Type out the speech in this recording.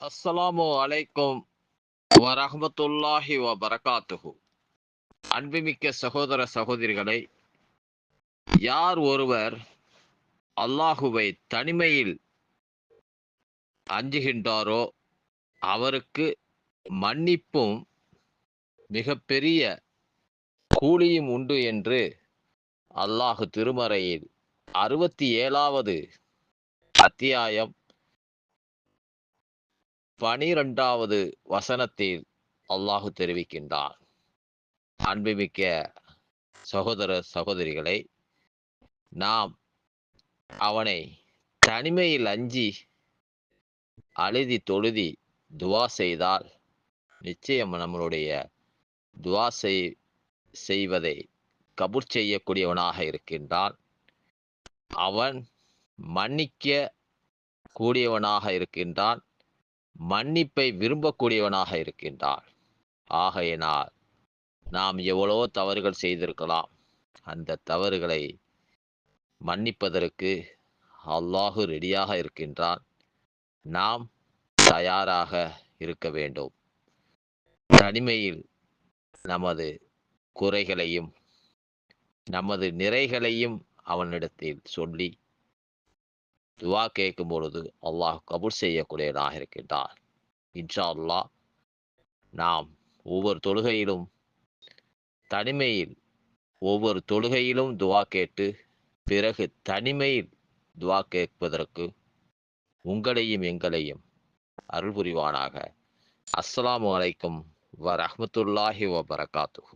அஸ்ஸலாமு அலைக்கும் வரஹமத்துல்லாஹி வ பரகாத்துஹு அன்புமிக்க சகோதர சகோதரிகளை யார் ஒருவர் அல்லாஹுவை தனிமையில் அஞ்சுகின்றாரோ அவருக்கு மன்னிப்பும் மிகப்பெரிய கூலியும் உண்டு என்று அல்லாஹு திருமறையில் அறுபத்தி ஏழாவது அத்தியாயம் பனிரெண்டாவது வசனத்தில் அல்லாஹு தெரிவிக்கின்றான் அன்புமிக்க சகோதர சகோதரிகளை நாம் அவனை தனிமையில் அஞ்சி அழுதி தொழுதி துவா செய்தால் நிச்சயம் நம்மளுடைய துவா செய் செய்வதை கபூர் செய்யக்கூடியவனாக இருக்கின்றான். அவன் மன்னிக்க கூடியவனாக இருக்கின்றான். மன்னிப்பை விரும்பக்கூடியவனாக இருக்கின்றான் ஆகையினால் நாம் எவ்வளோ தவறுகள் செய்திருக்கலாம். அந்த தவறுகளை மன்னிப்பதற்கு அல்லாஹு ரெடியாக இருக்கின்றான். நாம் தயாராக இருக்க வேண்டும். தனிமையில் நமது குறைகளையும் நமது நிறைகளையும் அவனிடத்தில் சொல்லி துவா கேட்கும் பொழுது அல்லாஹ் கபூர் செய்யக்கூடியவனாக இருக்கின்றார் இன்ஷா அல்லாஹ் நாம் ஒவ்வொரு தொழுகையிலும் தனிமையில் ஒவ்வொரு தொழுகையிலும் துவா கேட்டு பிறகு தனிமையில் துவா கேட்பதற்கு உங்களையும் எங்களையும் அருள் புரிவானாக அஸ்லாம் வலைக்கும் வரமத்துல்லாஹி வபரகாத்துஹு.